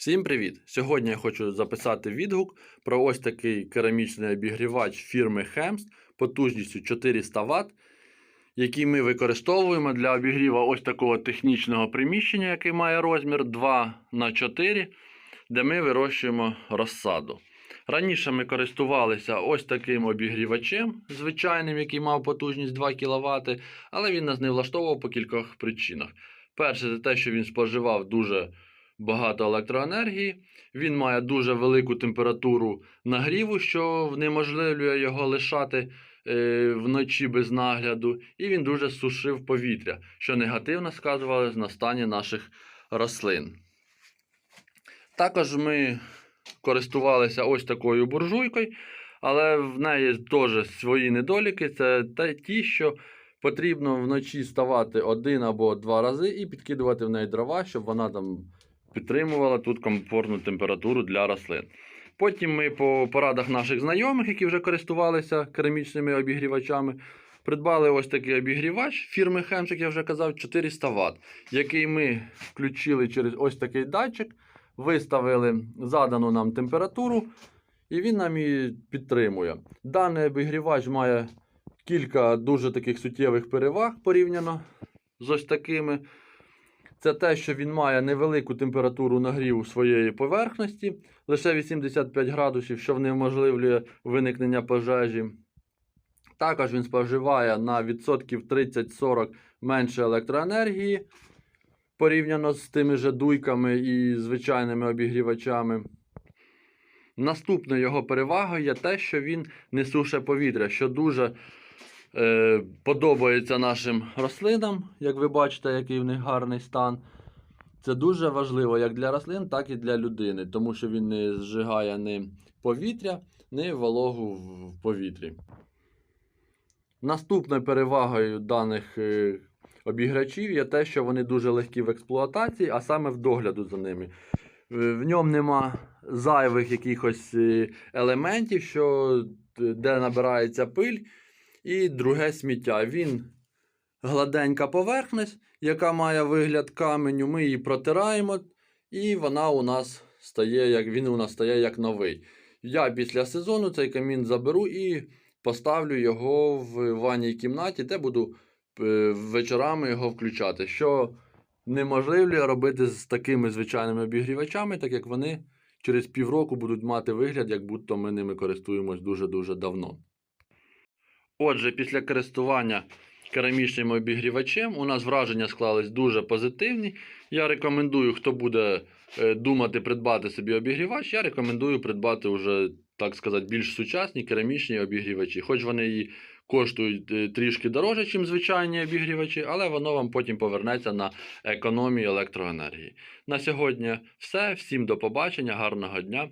Всім привіт! Сьогодні я хочу записати відгук про ось такий керамічний обігрівач фірми Хемст потужністю 400 Вт, який ми використовуємо для обігріву ось такого технічного приміщення, який має розмір 2 на 4 де ми вирощуємо розсаду. Раніше ми користувалися ось таким обігрівачем, звичайним, який мав потужність 2 кВт, але він нас не влаштовував по кількох причинах. Перше, це те, що він споживав дуже багато електроенергії. Він має дуже велику температуру нагріву, що внеможливлює його лишати е, вночі без нагляду. І він дуже сушив повітря, що негативно сказувалось на стані наших рослин. Також ми користувалися ось такою буржуйкою, але в неї теж свої недоліки. Це ті, що потрібно вночі ставати один або два рази і підкидувати в неї дрова, щоб вона там підтримувала тут комфортну температуру для рослин. Потім ми по порадах наших знайомих, які вже користувалися керамічними обігрівачами, придбали ось такий обігрівач фірми Хемс, як я вже казав, 400 Вт, який ми включили через ось такий датчик, виставили задану нам температуру, і він нам її підтримує. Даний обігрівач має кілька дуже таких суттєвих переваг порівняно з ось такими. Це те, що він має невелику температуру нагріву своєї поверхності, лише 85 градусів, що внеможливлює виникнення пожежі. Також він споживає на відсотків 30-40 менше електроенергії порівняно з тими же дуйками і звичайними обігрівачами. Наступною його перевагою є те, що він не суше повітря, що дуже е, подобається нашим рослинам, як ви бачите, який в них гарний стан. Це дуже важливо як для рослин, так і для людини, тому що він не зжигає ні повітря, ні вологу в повітрі. Наступною перевагою даних е, обіграчів є те, що вони дуже легкі в експлуатації, а саме в догляду за ними. В ньому нема зайвих якихось е, елементів, що, де набирається пиль і друге сміття. Він гладенька поверхність, яка має вигляд каменю. Ми її протираємо, і вона у нас стає, як він у нас стає як новий. Я після сезону цей камін заберу і поставлю його в ванній кімнаті, де буду е, вечорами його включати. Що неможливо робити з такими звичайними обігрівачами, так як вони через півроку будуть мати вигляд, як будто ми ними користуємось дуже-дуже давно. Отже, після користування керамічним обігрівачем у нас враження склались дуже позитивні. Я рекомендую, хто буде е, думати придбати собі обігрівач, я рекомендую придбати вже, так сказати, більш сучасні керамічні обігрівачі. Хоч вони і коштують е, трішки дорожче, ніж звичайні обігрівачі, але воно вам потім повернеться на економію електроенергії. На сьогодні все. Всім до побачення, гарного дня.